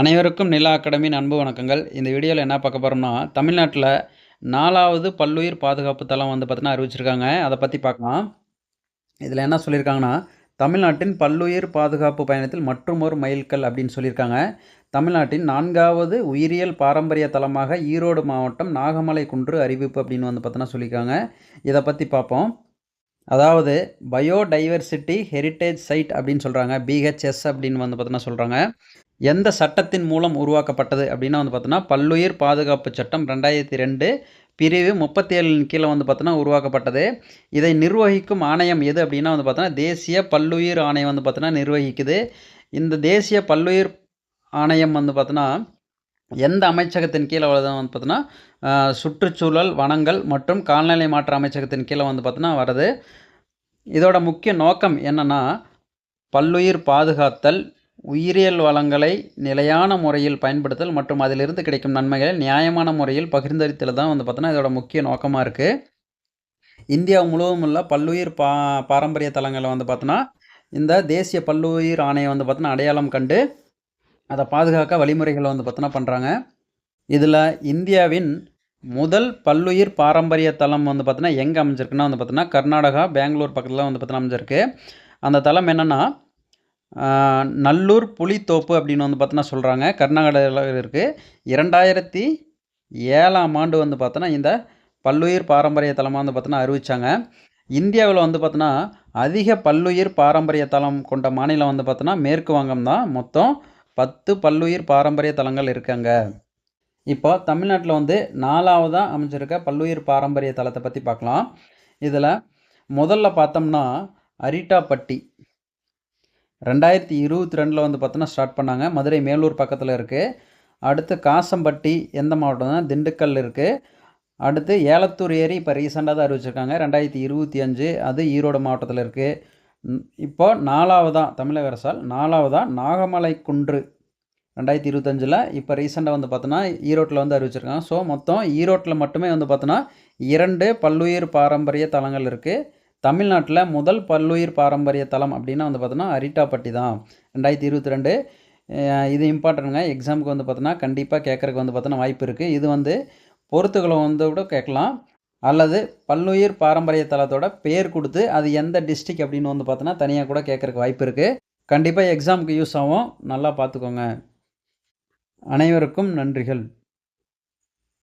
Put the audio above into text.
அனைவருக்கும் நிலா அகாடமியின் அன்பு வணக்கங்கள். இந்த வீடியோவில் என்ன பார்க்க போகிறோம்னா தமிழ்நாட்டில் நாலாவது பல்லுயிர் பாதுகாப்பு தளம் வந்து பார்த்தீங்கன்னா அறிவிச்சிருக்காங்க. அதை பற்றி பார்க்கலாம். இதில் என்ன சொல்லியிருக்காங்கன்னா தமிழ்நாட்டின் பல்லுயிர் பாதுகாப்பு பயணத்தில் மற்றொரு மைல்கல் அப்படின்னு சொல்லியிருக்காங்க தமிழ்நாட்டின் நான்காவது உயிரியல் பாரம்பரிய தலமாக ஈரோடு மாவட்டம் நாகமலை குன்று அறிவிப்பு அப்படின்னு வந்து பார்த்தோன்னா சொல்லியிருக்காங்க இதை பற்றி பார்ப்போம். அதாவது பயோடைவர்சிட்டி ஹெரிட்டேஜ் சைட் அப்படின்னு சொல்கிறாங்க பிஹெச்எஸ் அப்படின்னு வந்து பார்த்தோன்னா சொல்கிறாங்க எந்த சட்டத்தின் மூலம் உருவாக்கப்பட்டது அப்படின்னா வந்து பார்த்தோன்னா பல்லுயிர் பாதுகாப்பு சட்டம் ரெண்டாயிரத்தி ரெண்டு பிரிவு முப்பத்தி ஏழின் கீழே வந்து பார்த்தோன்னா உருவாக்கப்பட்டது. இதை நிர்வகிக்கும் ஆணையம் எது அப்படின்னா வந்து பார்த்தோன்னா தேசிய பல்லுயிர் ஆணையம் வந்து பார்த்தோன்னா நிர்வகிக்குது. இந்த தேசிய பல்லுயிர் ஆணையம் வந்து பார்த்தோன்னா எந்த அமைச்சகத்தின் கீழே வருது வந்து பார்த்தோன்னா சுற்றுச்சூழல் வனங்கள் மற்றும் கால்நிலை மாற்ற அமைச்சகத்தின் கீழே வந்து பார்த்தோன்னா வருது. இதோட முக்கிய நோக்கம் என்னென்னா பல்லுயிர் பாதுகாத்தல் உயிரியல் வளங்களை நிலையான முறையில் பயன்படுத்தல் மற்றும் அதிலிருந்து கிடைக்கும் நன்மைகளை நியாயமான முறையில் பகிர்ந்தளித்தல் தான் வந்து பார்த்தோன்னா இதோட முக்கிய நோக்கமாக இருக்குது இந்தியா முழுவதும் உள்ள பல்லுயிர் பா பாரம்பரிய தலங்களை வந்து பார்த்தோன்னா இந்த தேசிய பல்லுயிர் ஆணையை வந்து பார்த்தோன்னா அடையாளம் கண்டு அதை பாதுகாக்க வழிமுறைகளை வந்து பார்த்தோன்னா பண்ணுறாங்க இதில் இந்தியாவின் முதல் பல்லுயிர் பாரம்பரிய தலம் வந்து பார்த்தோன்னா எங்கே அமைஞ்சிருக்குன்னா வந்து பார்த்தோன்னா கர்நாடகா பெங்களூர் பக்கத்தில் வந்து பார்த்தோன்னா அமைஞ்சிருக்கு. அந்த தலம் என்னென்னா நல்லூர் புலித்தோப்பு அப்படின்னு வந்து பார்த்தோன்னா சொல்கிறாங்க கர்நாடகாவில் இருக்குது இரண்டாயிரத்தி ஏழாம் ஆண்டு வந்து பார்த்தோன்னா இந்த பல்லுயிர் பாரம்பரிய தலமாக வந்து பார்த்தோன்னா அறிவித்தாங்க இந்தியாவில் வந்து பார்த்தோன்னா அதிக பல்லுயிர் பாரம்பரிய தலம் கொண்ட மாநிலம் வந்து பார்த்தோன்னா மேற்கு வங்கம் தான். மொத்தம் பத்து பல்லுயிர் பாரம்பரிய தலங்கள் இருக்காங்க இப்போ தமிழ்நாட்டில் வந்து நாலாவதாக அமைஞ்சிருக்க பல்லுயிர் பாரம்பரிய தலத்தை பற்றி பார்க்கலாம். இதில் முதல்ல பார்த்தோம்னா அரிட்டாப்பட்டி. ரெண்டாயிரத்தி இருபத்தி ரெண்டில் வந்து பார்த்தோன்னா ஸ்டார்ட் பண்ணாங்க. மதுரை மேலூர் பக்கத்தில் இருக்குது அடுத்து காசம்பட்டி எந்த மாவட்டம்னா திண்டுக்கல் இருக்குது அடுத்து ஏலத்தூர் ஏரி இப்போ ரீசெண்டாக தான் அறிவிச்சிருக்காங்க. ரெண்டாயிரத்தி இருபத்தி அஞ்சு அது ஈரோடு மாவட்டத்தில் இருக்குது இப்போ நாலாவதாக தமிழக அரசால் நாலாவதாக நாகமலை குன்று ரெண்டாயிரத்தி இருபத்தஞ்சில் இப்போ ரீசெண்டாக வந்து பார்த்தோன்னா ஈரோட்டில் வந்து அறிவிச்சிருக்காங்க. ஸோ மொத்தம் ஈரோட்டில் மட்டுமே வந்து பார்த்தோன்னா இரண்டு பல்லுயிர் பாரம்பரிய தலங்கள் இருக்குது தமிழ்நாட்டில் முதல் பல்லுயிர் பாரம்பரிய தலம் அப்படின்னா வந்து பார்த்தோன்னா அரிட்டாப்பட்டி தான். ரெண்டாயிரத்தி இருபத்தி ரெண்டு இது இம்பார்ட்டன்ட்ங்க எக்ஸாமுக்கு வந்து பார்த்தோன்னா கண்டிப்பாக கேட்குறக்கு வந்து பார்த்தோன்னா வாய்ப்பு இருக்குது இது வந்து பொறுத்துக்களை வந்து கூட கேட்கலாம். அல்லது பல்லுயிர் பாரம்பரிய தலத்தோட பேர் கொடுத்து அது எந்த டிஸ்ட்ரிக் அப்படின்னு வந்து பார்த்தோன்னா தனியாக கூட கேட்குறக்கு வாய்ப்பு இருக்குது கண்டிப்பாக எக்ஸாமுக்கு யூஸ் ஆகும். நல்லா பார்த்துக்கோங்க. அனைவருக்கும் நன்றிகள்.